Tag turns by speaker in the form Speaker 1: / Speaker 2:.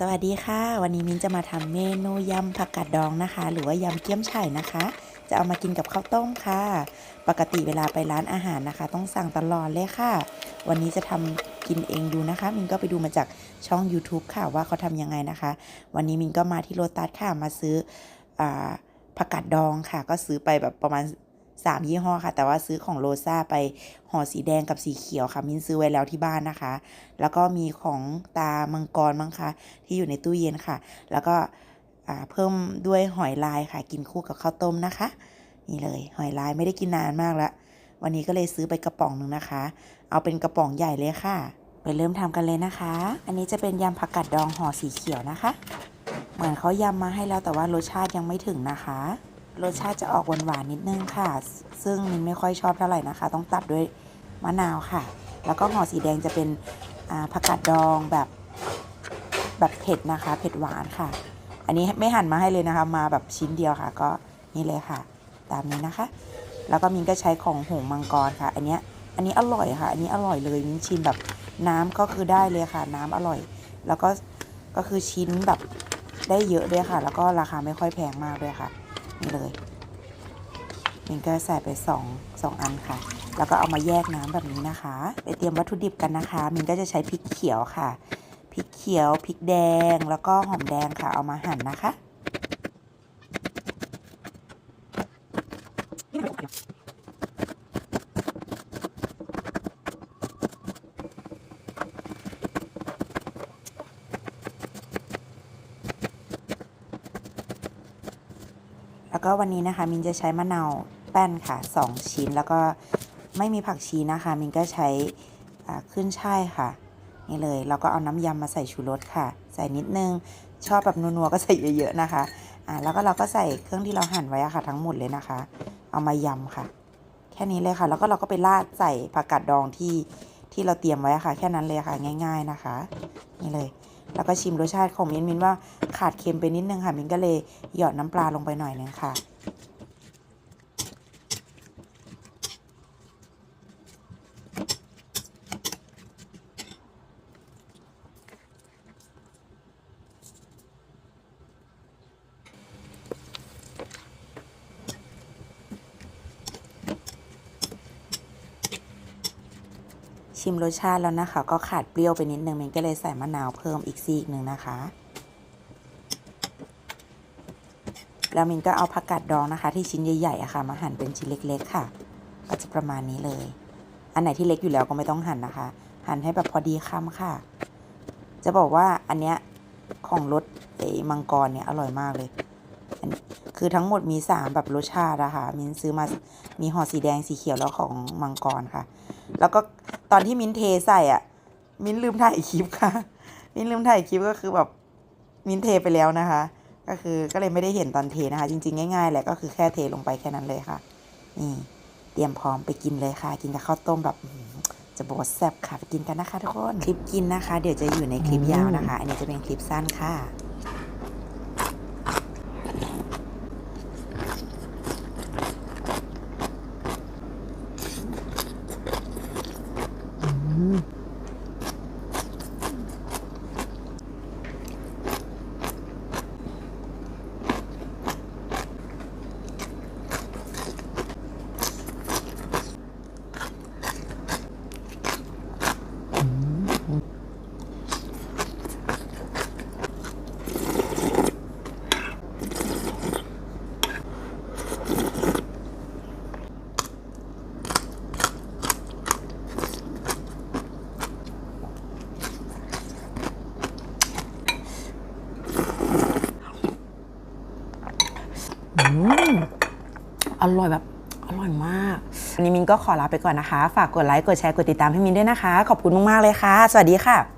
Speaker 1: สวัสดีค่ะ วันนี้มินจะมาทำเมนูยำผักกาดดองนะคะ หรือว่ายำเกี๊ยมไฉ่นะคะ จะเอามากินกับข้าวต้มค่ะ ปกติเวลาไปร้านอาหารนะคะ ต้องสั่งตลอดเลยค่ะ วันนี้จะทำกินเองดูนะคะ มินก็ไปดูมาจากช่อง YouTube ค่ะว่าเขาทำยังไงนะคะ วันนี้มินก็มาที่โลตัสค่ะมาซื้ออผักกาดดองค่ะ ก็ซื้อไปแบบประมาณ 3 ยี่ห้อค่ะ แต่ว่าซื้อของโรซาไปห่อสีแดงกับสีเขียวค่ะ มินซื้อไว้แล้วที่บ้านนะคะ แล้วก็มีของตามังกรมั้งคะที่อยู่ในตู้เย็นค่ะ แล้วก็เพิ่มด้วยหอยลายค่ะ กินคู่กับข้าวต้มนะคะ นี่เลย หอยลายไม่ได้กินนานมากแล้ววันนี้ก็เลยซื้อไปกระป๋องหนึ่งนะคะ เอาเป็นกระป๋องใหญ่เลยค่ะ ไปเริ่มทำกันเลยนะคะ อันนี้จะเป็นยำผักกาดดองห่อสีเขียวนะคะ เหมือนเขายำมาให้แล้วแต่ว่ารสชาติยังไม่ถึงนะคะ รสชาติจะออกหวานๆนิดนึงค่ะ ซึ่งมินไม่ค่อยชอบเท่าไหร่นะคะ ต้องตัดด้วยมะนาวค่ะ แล้วก็ห่อสีแดงจะเป็นผักกาดดองแบบแบบเผ็ดนะคะ เผ็ดหวานค่ะ อันนี้ไม่หั่นมาให้เลยนะคะ มาแบบชิ้นเดียวค่ะ ก็นี่เลยค่ะ ตามนี้นะคะ แล้วก็มินก็ใช้ของหงมังกรค่ะ อันนี้อันนี้อร่อยค่ะ อันนี้อร่อยเลยมินชิมแบบน้ำก็คือได้เลยค่ะ น้ำอร่อย แล้วก็ก็คือชิ้นแบบได้เยอะด้วยค่ะ แล้วก็ราคาไม่ค่อยแพงมากด้วยค่ะ นี่เลยมินก็ใส่ไปสองสองอันค่ะ แล้วก็เอามาแยกน้ำแบบนี้นะคะ ไปเตรียมวัตถุดิบกันนะคะ มินก็จะใช้พริกเขียวค่ะ พริกเขียว พริกแดง แล้วก็หอมแดงค่ะ เอามาหั่นนะคะ แล้วก็วันนี้นะคะมินจะใช้มะนาวแป้นค่ะ 2 ชิ้น แล้วก็ไม่มีผักชีนะคะ มินก็ใช้ขึ้นช่ายค่ะ นี่เลยแล้วก็เอาน้ำยำมาใส่ชูรสค่ะ ใส่นิดนึง ชอบแบบนัวๆก็ใส่เยอะๆนะคะอ่าแล้วก็เราก็ใส่เครื่องที่เราหั่นไว้ค่ะ ทั้งหมดเลยนะคะ เอามายำค่ะ แค่นี้เลยค่ะ แล้วก็เราก็ไปราดใส่ผักกาดดองที่ที่เราเตรียมไว้ค่ะ แค่นั้นเลยค่ะ ง่าย ๆนะคะ นี่เลย แล้วก็ชิมรสชาติของมินมินว่าขาดเค็มไปนิดนึงค่ะ มินก็เลยหยอดน้ำปลาลงไปหน่อยนึงค่ะ ชิมรสชาติแล้วนะคะ ก็ขาดเปรี้ยวไปนิดนึงมินก็เลยใส่มะนาวเพิ่มอีกซีกหนึ่งนะคะ แล้วมินก็เอาผักกาดดองนะคะ ที่ชิ้นใหญ่ๆอะค่ะ มาหั่นเป็นชิ้นเล็ก ๆ ค่ะ ก็จะประมาณนี้เลย อันไหนที่เล็กอยู่แล้วก็ไม่ต้องหั่นนะคะ หั่นให้แบบพอดีคำค่ะ จะบอกว่าอันเนี้ยของรสไอ้มังกรเนี่ยอร่อยมากเลยนนคือทั้งหมดมีสามแบบรสชาติอะค่ะมินซื้อมามีห่อสีแดงสีเขียวแล้วของมังกรค่ะ แล้วก็ ตอนที่มิ้นเทใส่อะ มิ้นลืมถ่ายคลิปค่ะ มิ้นลืมถ่ายคลิปก็คือแบบมิ้นเทไปแล้วนะคะ ก็คือก็เลยไม่ได้เห็นตอนเทนะคะ จริง ๆ ง่ายๆแหละก็คือแค่เทลงไปแค่นั้นเลยค่ะ นี่ เตรียมพร้อมไปกินเลยค่ะ กินกับข้าวต้มแบบจะบอกว่าแซบค่ะไปกินกันนะคะทุกคน คลิปกินนะคะ เดี๋ยวจะอยู่ในคลิปยาวนะคะ อันนี้จะเป็นคลิปสั้นค่ะ Mm-hmm. อร่อยแบบอร่อยมาก วันนี้มินก็ขอลาไปก่อนนะคะ ฝากกดไลค์ กดแชร์ กดติดตามให้มินด้วยนะคะ ขอบคุณมาก ๆ เลยค่ะ สวัสดีค่ะ